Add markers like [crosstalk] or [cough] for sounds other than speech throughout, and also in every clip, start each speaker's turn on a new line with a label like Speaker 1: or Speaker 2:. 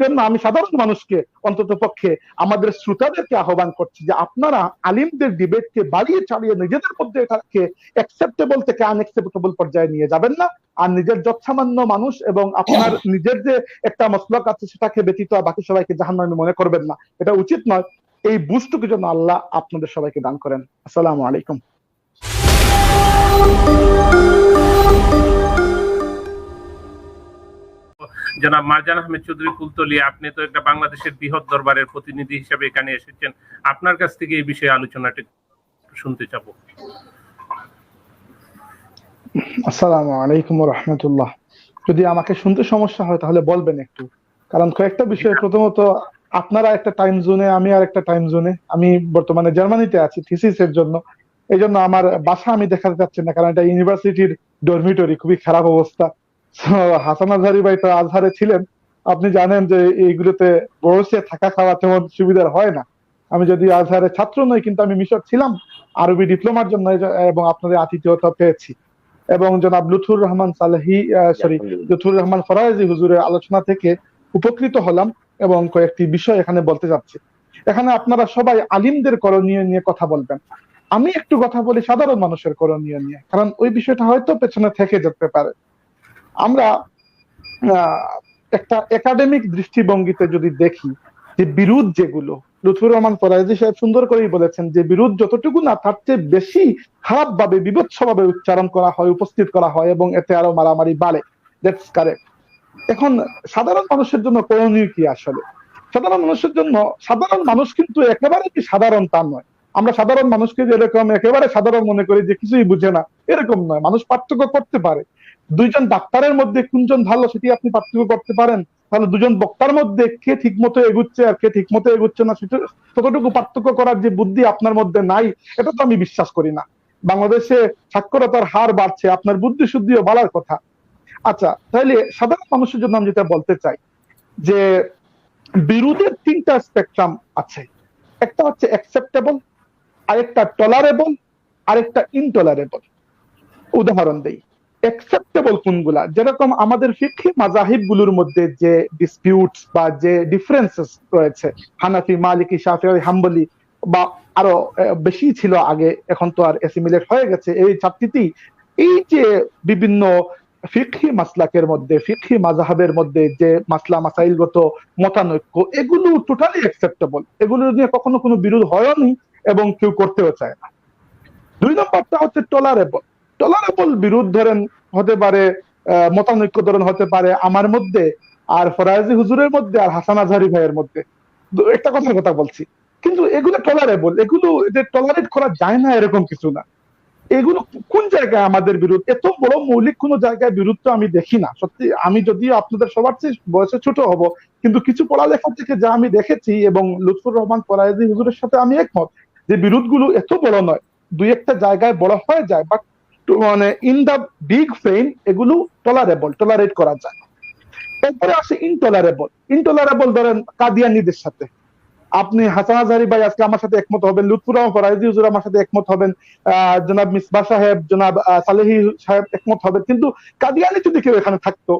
Speaker 1: জন্য আমি সাধারণ মানুষকে অন্তত পক্ষে আমাদের শ্রোতাদেরকে আহ্বান করছি যে আপনারা আলিমদের ডিবেটকে বাড়িয়ে চালিয়ে নিজেদের মধ্যে এটাকে অ্যাকসেপ্টেবল থেকে আনএক্সেপ্টেবল পর্যায়ে নিয়ে যাবেন না। আর নিজের যৎসামান্য মানুষ এবং আপনার নিজের যে একটা মসলক আছে সেটাকে ব্যতীত বাকি সবাইকে জাহান্নামী মনে করবেন না, এটা উচিত নয়। এই বুঝটুকু যেন আল্লাহ আপনাদের সবাইকে দান করেন। আসসালামু আলাইকুম।
Speaker 2: জনাব মারজান আহমেদ চৌধুরী কুলতলি আপনি তো একটা বাংলাদেশের বৃহৎ দরবারের প্রতিনিধি হিসেবে এখানে এসেছেন। আপনার কাছ থেকে এই বিষয়ে আলোচনাটা শুনতে চাবো।
Speaker 1: আসসালামু আলাইকুম রহমতুল্লাহ। যদি আমাকে শুনতে সমস্যা হয় তাহলে বলবেন একটু। কারণ কয়েকটা বিষয় প্রথমত, আপনারা একটা টাইম জোনে আমি আর একটা টাইম জোনে আমি বর্তমানে জার্মানিতে আছি থিসিস এর জন্য। এই জন্য আমার বাসা আমি দেখাতে চাচ্ছি না, কারণ এটা ইউনিভার্সিটির ডরমিটরি খুবই খারাপ অবস্থা। হাসান আজহারি ভাই তো আজহারে ছিলেন। আপনি জানেন যে এইগুলোতে বসে থাকা খাওয়া তেমন সুবিধার হয় না। আমি যদি আজহারের ছাত্র নই কিন্তু আমি মিশর ছিলাম আরবি ডিপ্লোমার জন্য এবং আপনাদের আতিথ্যতা পেয়েছি। এবং জনাব লুথুর রহমান সালেহি সরি লুথুর রহমান ফরাজি হুজুরের আলোচনা থেকে উপকৃত হলাম এবং কয়েকটি বিষয় এখানে বলতে যাচ্ছি এখানে আপনারা সবাই আলিমদের করণীয় নিয়ে কথা বলবেন। আমি একটু কথা বলি সাধারণ মানুষের করণীয় নিয়ে কারণ ওই বিষয়টা হয়তো পেছনে থেকে যেতে পারে। আমরা একটা একাডেমিক দৃষ্টিভঙ্গিতে যদি দেখি যে বিরোধ যেগুলো, লুৎফুর রহমান ফরাজি সাহেব সুন্দর করেই বলেছেন যে বিরোধ যতটুকু না, তার চেয়ে বেশি খারাপ ভাবে বিভৎস ভাবে উচ্চারণ করা হয়, উপস্থিত করা হয় এবং এতে আরও মারামারি বাড়ে। কারেক্ট এখন সাধারণ মানুষের জন্য করণীয় কি আসলে? সাধারণ মানুষের জন্য, সাধারণ মানুষ কিন্তু একেবারে কি সাধারণ তা নয়। আমরা সাধারণ মানুষকে যেরকম একেবারে সাধারণ মনে করি যে কিছুই বুঝে না, এরকম নয়। মানুষ পার্থক্য করতে পারে। দুইজন ডাক্তারের মধ্যে কোনজন ভালো সেটি আপনি পার্থক্য করতে পারেন। তাহলে দুজন বক্তার মধ্যে কে ঠিক মতো এগুচ্ছে আর কে ঠিক মতো এগুচ্ছে না সেটা ততটুকু পার্থক্য করার যে বুদ্ধি আপনার মধ্যে নাই, এটা তো আমি বিশ্বাস করি না। বাংলাদেশে সাক্ষরতার হার বাড়ছে, আপনার বুদ্ধি শুদ্ধিও বাড়ার কথা। আচ্ছা তাহলে সাধারণ মানুষের জন্য আমি যেটা বলতে চাই, যে বিরোধের তিনটা স্পেকট্রাম আছে। একটা হচ্ছে অ্যাকসেপ্টেবল আরেকটা টলারেবল আরেকটা ইনটলারেবল উদাহরণ দেই। অ্যাকসেপ্টেবল কোনগুলা? যেরকম আমাদের ফিকহি মাজাহিবগুলোর মধ্যে যে ডিসপিউটস বা যে ডিফারেন্সেস রয়েছে, হানাফি, মালিকি শাফি হাম্বলি বা আরও বেশি ছিল আগে, এখন তো আর অ্যাসিমিলেট হয়ে গেছে, এই চারটিতেই এই যে বিভিন্ন ফিকহি মাসলাকের মধ্যে, ফিকহি মাজাহাবের মধ্যে যে মাসলা, মাসাইলগত মতানৈক্য, এগুলো টোটালি অ্যাকসেপ্টেবল এগুলো নিয়ে কখনো কোনো বিরোধ হয়নি এবং কেউ করতেও চায় না। দুই নম্বরটা হচ্ছে টলারেবল টলারেবল বিরোধ ধরেন হতে পারে মতানৈক্য ধরেন হতে পারে আমার মধ্যে আর ফরাজি হুজুরের মধ্যে আর হাসান আজহারি ভাইয়ের মধ্যে। একটা কথার কথা বলছি। কিন্তু এগুলো টলারেবল এগুলো যে টলারেট করা যায় না এরকম কিছু না। এগুলো কোন জায়গায় আমাদের বিরোধ এত বড় মৌলিক কোন জায়গায় বিরোধ তো আমি দেখি না। সত্যি, আমি যদিও আপনাদের সবার চেয়ে বয়সে ছোট হব, কিন্তু কিছু পড়ালেখা থেকে যা আমি দেখেছি এবং লুৎফুর রহমান ফরাজি হুজুরের সাথে আমি একমত যে বিরোধগুলো এত বড় নয়। দুই একটা জায়গায় বড় হয়ে যায় বাট মানে ইন দা বিগ ফ্রেম এগুলো টলারেবল টলারেট করা যায়। এরপরে আসে ইনটলারেবল ইনটলারেবল ধরেন কাদিয়ানিদের সাথে। আপনি হাসান আজহারি ভাই আজকে আমার সাথে একমত হবেন লুৎফুর ফরাজি হুজুর আমার সাথে একমত হবেন জনাব মিসবা সাহেব, জনাব সালেহি সাহেব একমত হবেন। কিন্তু কাদিয়ানি যদি কেউ এখানে থাকতো,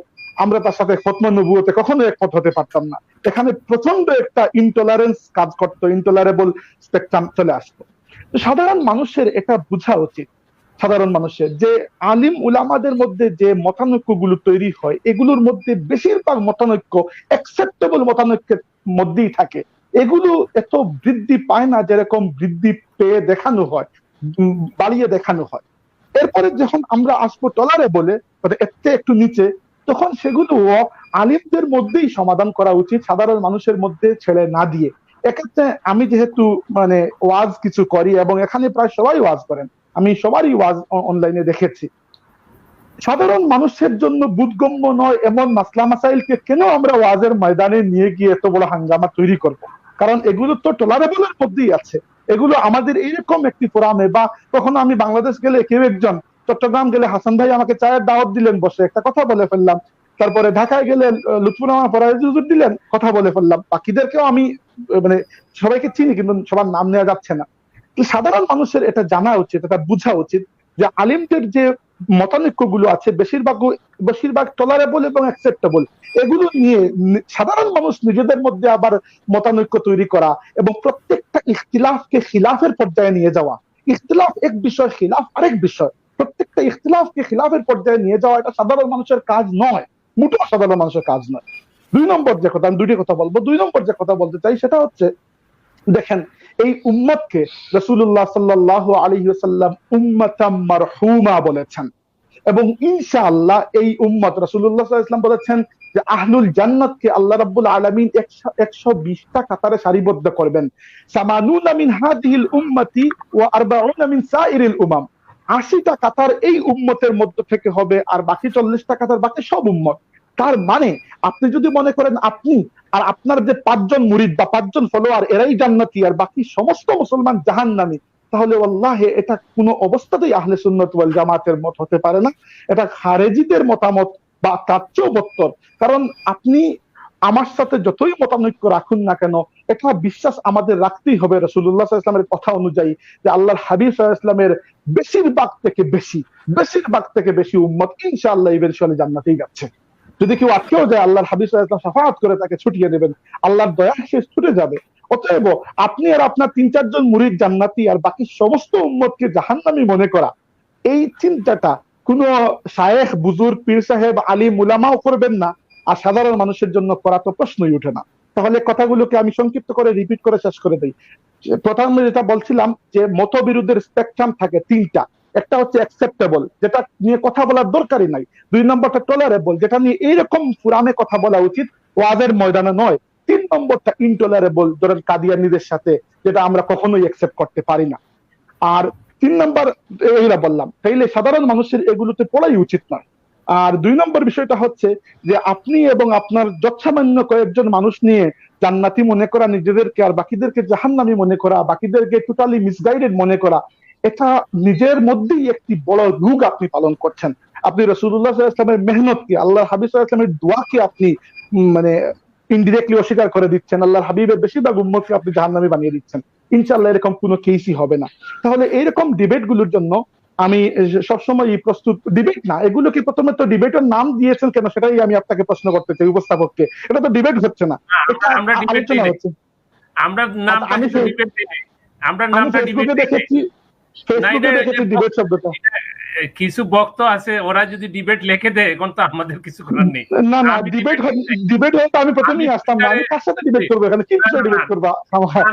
Speaker 1: আমরা তার সাথে খতম নবুয়তে কখনো একমত হতে পারতাম না। এখানে প্রচণ্ড একটা ইনটলারেন্স কাজ করতো ইনটলারেবল স্পেকট্রাম চলে আসতো। সাধারণ মানুষের এটা বোঝা উচিত সাধারণ মানুষের। যে আলিম উলামাদের মধ্যে যে মতানৈক্যগুলো তৈরি হয়, এগুলোর মধ্যে বেশিরভাগ মতানৈক্য অ্যাকসেপ্টেবল মতানৈক্যের মধ্যেই থাকে। এগুলো এত বৃদ্ধি পায় না যেরকম বৃদ্ধি পেয়ে দেখানো হয় বাড়িয়ে দেখানো হয়। এরপরে যখন আমরা আসব টলারে বলে চেয়ে একটু নিচে, তখন সেগুলো আলিমদের মধ্যেই সমাধান করা উচিত, সাধারণ মানুষের মধ্যে ছেড়ে না দিয়ে। এক্ষেত্রে আমি যেহেতু মানে ওয়াজ কিছু করি এবং এখানে প্রায় সবাই ওয়াজ করেন আমি সবারই ওয়াজ অনলাইনে দেখেছি। সাধারণ মানুষের জন্য বুধগম্য নয় এমন মাসলা মাসাইলকে কেন আমরা ওয়াজের ময়দানে নিয়ে গিয়ে এত বড় হাঙ্গামা তৈরি করব? কারণ এগুলো তো টলারেবলের মধ্যেই আছে। এগুলো আমাদের এইরকম একটি ফোরামে বা কখনো আমি বাংলাদেশ গেলে কেউ একজন চট্টগ্রাম গেলে হাসান ভাই আমাকে চায়ের দাওয়াত দিলেন বসে একটা কথা বলে ফেললাম। তারপরে ঢাকায় গেলে আহ, লুৎফুর রহমান ফরাজি দিলেন কথা বলে ফেললাম। বাকিদেরকেও আমি মানে সবাইকে চিনি কিন্তু সবার নাম নেওয়া যাচ্ছে না। তো সাধারণ মানুষের এটা জানা উচিত, এটা বোঝা উচিত যে আলিমদের যে মতানৈক্যগুলো আছে, বেশিরভাগ বেশিরভাগ টলারেবল এবং অ্যাকসেপ্টেবল এগুলো নিয়ে সাধারণ মানুষ নিজেদের মধ্যে আবার মতানৈক্য তৈরি করা এবং প্রত্যেকটা ইখতিলাফকে খিলাফের পর্যায়ে নিয়ে যাওয়া। ইখতিলাফ এক বিষয়, খিলাফ আরেক বিষয়। প্রত্যেকটা ইখতিলাফকে খিলাফের পর্যায়ে নিয়ে যাওয়া এটা সাধারণ মানুষের কাজ নয়, মোটেও সাধারণ মানুষের কাজ নয়। দুই নম্বর যে কথা, আমি দুটি কথা বলব। দুই নম্বর যে কথা বলতে চাই সেটা হচ্ছে দেখেন, এই উম্মতকে রসুল্লাহ সাল্লাহ আলী সাল্লাম উম্মতাম মারহুমা বলেছেন। এবং ইনশাআল্লাহ এই উম্মত রসুল্লাহ ইসলাম বলেছেন যে আহলুল জান্নাতকে আল্লাহ রাব্বুল আলামিন একশো বিশটা কাতারে সারিবদ্ধ করবেন। সামানুনা মিন হাদিহিল উম্মতি ও আরবাউনা মিন সাইরিল উমাম। আশিটা কাতার এই উম্মতের মধ্য থেকে হবে আর বাকি চল্লিশটা কাতার বাকি সব উম্মত। তার মানে আপনি যদি মনে করেন আপনি আর আপনার যে পাঁচজন মুরিদ বা পাঁচজন ফলোয়ার এরাই জান্নাতি আর বাকি সমস্ত মুসলমান জাহান্নামী, তাহলে আল্লাহে এটা কোনো অবস্থাতেই আহলে সুন্নত ওয়াল জামাতের মত হতে পারে না। এটা খারেজিদের মতামত বা তার চেয়েও বত্তর। কারণ আপনি আমার সাথে যতই মতানৈক্য রাখুন না কেন, এটা বিশ্বাস আমাদের রাখতেই হবে রসুল্লাহ ইসলামের কথা অনুযায়ী যে আল্লাহর হাবিব ইসলামের বেশিরভাগ থেকে বেশি, বেশিরভাগ থেকে বেশি উম্মত ইনশাআল্লাহ ইবেনশালী জান্নাতেই যাচ্ছে। যদি কেউ আটকেও যায়, আল্লাহর ইসলাম সাফাত করে তাকে ছুটিয়ে দেবেন, আল্লাহর দয়া সে ছুটে যাবে। অতএব আপনি আর আপনার তিন চারজন মুরিদ জান্নাতি আর বাকি সমস্ত উম্মতকে জাহান্নামি মনে করা। এই চিন্তাটা কোন শায়েখ বুজুর পীর সাহেব আলী মুলামাও করবেন না। আর সাধারণ মানুষের জন্য করা তো প্রশ্নই উঠে না। তাহলে কথাগুলোকে আমি সংক্ষিপ্ত করে রিপিট করে শেষ করে দিই। প্রথমে যেটা বলছিলাম যে মতবিরোধের স্পেকট্রাম থাকে তিনটা। একটা হচ্ছে অ্যাকসেপ্টেবল যেটা নিয়ে কথা বলার দরকারই নাই। দুই নম্বরটা টলারেবল যেটা নিয়ে এইরকম পুরাণে কথা বলা উচিত ওয়াদের ময়দানে নয়। তিন নম্বরটা ইনটলারেবল ধরেন কাদিয়ানিদের সাথে, যেটা আমরা কখনোই অ্যাকসেপ্ট করতে পারি না। আর তিন নম্বর, এইরা বললাম, তাইলে সাধারণ মানুষের এগুলোতে পড়াই উচিত নয়। আর দুই নম্বর বিষয়টা হচ্ছে যে আপনি এবং আপনার যৎসামান্য কয়েকজন মানুষ নিয়ে জান্নাতি মনে করা, নিজেদেরকে আর বাকিদেরকে জাহান্নামি মনে করা, বাকিদেরকে টোটালি মিসগাইডেড মনে করা এটা নিজের মধ্যেই একটি বড় রোগ আপনি পালন করছেন। আপনি রসুল্লাহ ইসলামের মেহনতকে আল্লাহ হাবিব ইসলামের দোয়াকে আপনি মানে ইনডিরেক্টলি অস্বীকার করে দিচ্ছেন? আল্লাহর হাবিবের বেশিরভাগ উম্মতকে আপনি জাহান্নামি বানিয়ে দিচ্ছেন। ইনশাল্লাহ এরকম কোনো কেসই হবে না। তাহলে এইরকম ডিবেটগুলোর জন্য আমি সবসময় প্রস্তুত ডিবেট না এগুলো কি প্রথমে তো ডিবেটের নাম দিয়েছেন কেন? সেটাই আমি আপনাকে প্রশ্ন করতে চাই উপস্থাপককে। এটা তো ডিবেট হচ্ছে না।
Speaker 2: আমরা
Speaker 1: আলোচনা হচ্ছে।
Speaker 2: আমরা নামটা ডিবেট আমরা নামটা ডিবেট
Speaker 1: দেখেছি ডিবেট শব্দটা।
Speaker 2: কিছু বক্ত আছে ওরা যদি ডিবেট লিখে দেয় এখন তো আমাদের কিছু করার নেই।
Speaker 1: না না ডিবেট ডিবেট হলে তো আমি প্রথমেই আসতাম না আমি কার সাথে ডিবেট করব এখানে? কি ডিবেট করবা? আমার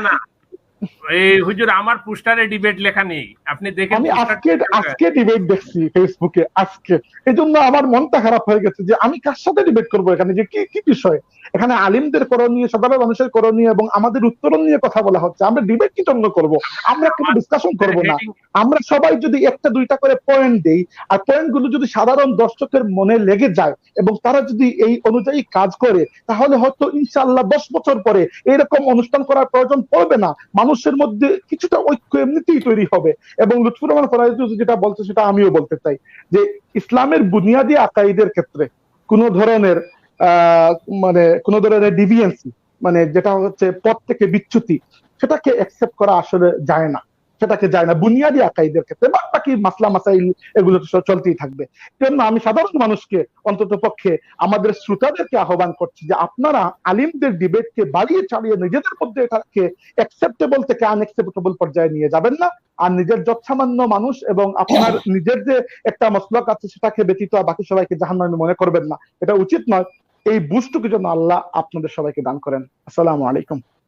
Speaker 2: এই হুজুর আমার পোস্টারে ডিবেট লেখা নেই। আপনি দেখেন
Speaker 1: আমি আজকে আজকে ডিবেট দেখছি ফেসবুকে আজকে। এই জন্য আমার মনটা খারাপ হয়ে গেছে যে আমি কার সাথে ডিবেট করব এখানে? যে কি কি বিষয়? এখানে আলিমদের করণীয় সাধারণ মানুষের করণীয় এবং আমাদের উত্তরণ নিয়ে কথা বলা হচ্ছে। আমরা ডিবেট কি জন্য করব? আমরা কোনো ডিসকাশন করব না। আমরা সবাই যদি একটা দুইটা করে পয়েন্ট দেই আর পয়েন্টগুলো যদি সাধারণ দর্শকের মনে লেগে যায় এবং তারা যদি এই অনুযায়ী কাজ করে তাহলে হয়তো ইনশাআল্লাহ দশ বছর পরে এরকম অনুষ্ঠান করার প্রয়োজন পড়বে না। মানুষের মধ্যে কিছুটা ঐক্য এমনিতেই তৈরি হবে। এবং লুৎফুর রহমান ফরাজ যেটা বলছে সেটা আমিও বলতে চাই যে ইসলামের বুনিয়াদী আকাইদের ক্ষেত্রে কোন ধরনের মানে কোন ধরনের ডিভিয়েন্সি মানে যেটা হচ্ছে পথ থেকে বিচ্যুতি, সেটাকে অ্যাকসেপ্ট করা আসলে যায় না। সেটাকে যায় না। বুনিয়াদী আকাইদের ক্ষেত্রে বাদ বাকি মাসলা মাসাইল এগুলো তো চলতেই থাকবে। জন্য আমি সাধারণ মানুষকে অন্তত পক্ষে আমাদের শ্রোতাদেরকে আহ্বান করছি যে আপনারা আলিমদের ডিবেটকে বাড়িয়ে চালিয়ে নিজেদের মধ্যে এটাকে অ্যাকসেপ্টেবল থেকে আনএক্সেপ্টেবল পর্যায়ে নিয়ে যাবেন না। আর নিজের যৎসামান্য মানুষ এবং আপনার [coughs] নিজের যে একটা মসলক আছে সেটাকে ব্যতীত বাকি সবাইকে জাহান্নামী মনে করবেন না। এটা উচিত নয়। এই বুঝটুকু জন্য আল্লাহ আপনাদের সবাইকে দান করেন। আসসালামু আলাইকুম।